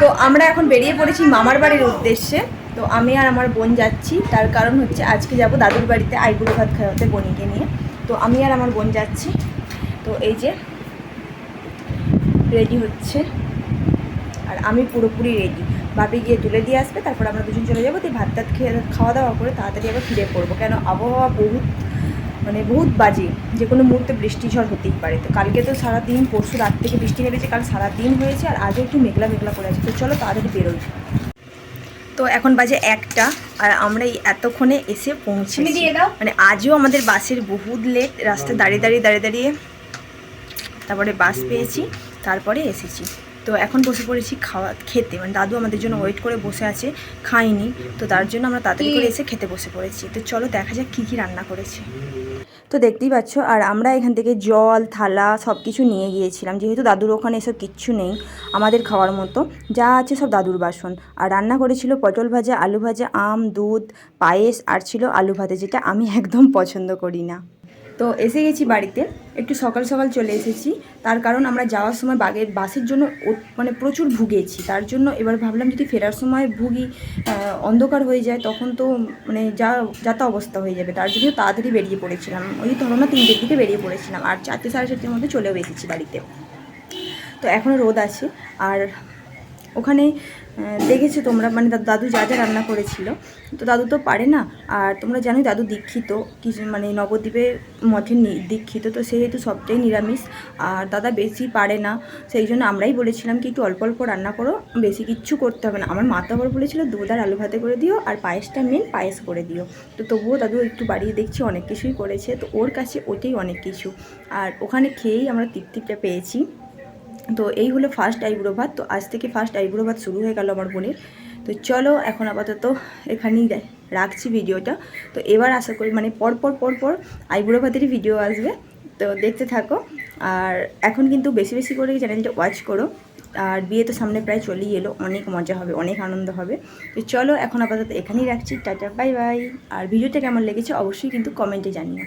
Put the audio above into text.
তো আমরা এখন বেরিয়ে পড়েছি মামার বাড়ির উদ্দেশ্যে। তো আমি আর আমার বোন যাচ্ছি। তার কারণ হচ্ছে আজকে যাব দাদুর বাড়িতে আইবুড়ো ভাত খাওয়াতে বোনিকে নিয়ে। তো আমি আর আমার বোন যাচ্ছি। তো এই যে রেডি হচ্ছে। আর আমি পুরোপুরি রেডি ভাবি গিয়ে তুলে দিয়ে আসবে, তারপর আমরা দুজন চলে যাব। দিয়ে ভাত টাত খেয়ে খাওয়া দাওয়া করে তাড়াতাড়ি আবার ফিরে পড়ব। কেন? আবহাওয়া বহুত মানে বহুত বাজে যে কোনো মুহূর্তে বৃষ্টি ঝড় হতেই পারে। তো কালকে তো সারাদিন পরশু রাত থেকে বৃষ্টি নেমেছে কাল সারাদিন হয়েছে আর আজও একটু মেঘলা মেঘলা করে আছে। তো চলো তাড়াতাড়ি বেরোই। তো এখন বাজে একটা আর আমরা এই এতক্ষণে এসে পৌঁছে দিয়ে দাও। মানে আজও আমাদের বাসের বহুত লেট রাস্তায় দাঁড়িয়ে দাঁড়িয়ে দাঁড়িয়ে দাঁড়িয়ে। তারপরে বাস পেয়েছি তারপরে এসেছি। তো এখন বসে পড়েছি খাওয়া খেতে। মানে দাদু আমাদের জন্য ওয়েট করে বসে আছে খাইনি তো তার জন্য আমরা তাড়াতাড়ি করে এসে খেতে বসে পড়েছি। তো চলো দেখা যাক কী কী রান্না করেছে। তো দেখতেই পাচ্ছ, আর আমরা এখান থেকে জল, থালা সব কিছু নিয়ে গিয়েছিলাম। যেহেতু দাদুর ওখানে এসব কিচ্ছু নেই, আমাদের খাওয়ার মতো। যা আছে সব দাদুর বাসন। আর রান্না করেছিল পটল ভাজা, আলু ভাজা, আম, দুধ, পায়েস, আর ছিল আলু ভাতে, যেটা আমি একদম পছন্দ করি না। তো এসে গেছি বাড়িতে। একটু সকাল সকাল চলে এসেছি। তার কারণ আমরা যাওয়ার সময় বাগের বাসের জন্য মানে প্রচুর ভুগেছি। তার জন্য এবার ভাবলাম যদি ফেরার সময় ভুগি অন্ধকার হয়ে যায়, তখন তো মানে যা যাতা অবস্থা হয়ে যাবে। তার জন্য তাড়াতাড়ি বেরিয়ে পড়েছিলাম। ওই ধরো না তিনটের দিকে বেরিয়ে পড়েছিলাম। আর চারটে সাড়ে চারটের মধ্যে চলেও এসেছি বাড়িতে। তো এখনও রোদ আছে। আর ওখানে দেখেছ তোমরা মানে দাদু যা যা রান্না করেছিল। তো দাদু তো পারে না, আর তোমরা জানোই দাদু দীক্ষিত কিছু মানে নবদ্বীপের মঠের নি- দীক্ষিত, তো সেহেতু সবটাই নিরামিষ, আর দাদা বেশি পারে না, সেই জন্য আমরাই বলেছিলাম কি, একটু অল্প অল্প রান্না করো, বেশি কিচ্ছু করতে হবে না। আমার মাথা আবার বলেছিল, দুধ আর আলু ভাতে করে দিও, আর পায়েসটা মেন পায়েস করে দিও। তো তবুও দাদু একটু বাড়িয়ে দেখছি, অনেক কিছুই করেছে, তো ওর কাছে ওটাই অনেক কিছু। আর ওখানে খেয়েই আমরা তৃপ্তিটা পেয়েছি। তো এই হলো ফার্স্ট আইবুড়ো ভাত। তো আজ থেকে ফার্স্ট আইবুড়ো ভাত শুরু হয়ে গেল আমার বোনের। তো চলো এখন আপাতত এখানেই রাখছি ভিডিওটা। তো এবার আশা করি মানে পর পর পর পর আইবুড়ো ভাতেরই ভিডিও আসবে। তো দেখতে থাকো। আর এখন কিন্তু বেশি বেশি করে চ্যানেলটা ওয়াচ করো। আর বিয়ে তো সামনে প্রায় চলেই এলো। অনেক মজা হবে, অনেক আনন্দ হবে। তো চলো এখন আপাতত এখানেই রাখছি। টাটা বাই বাই আর ভিডিওটা কেমন লেগেছে অবশ্যই কিন্তু কমেন্টে জানিও।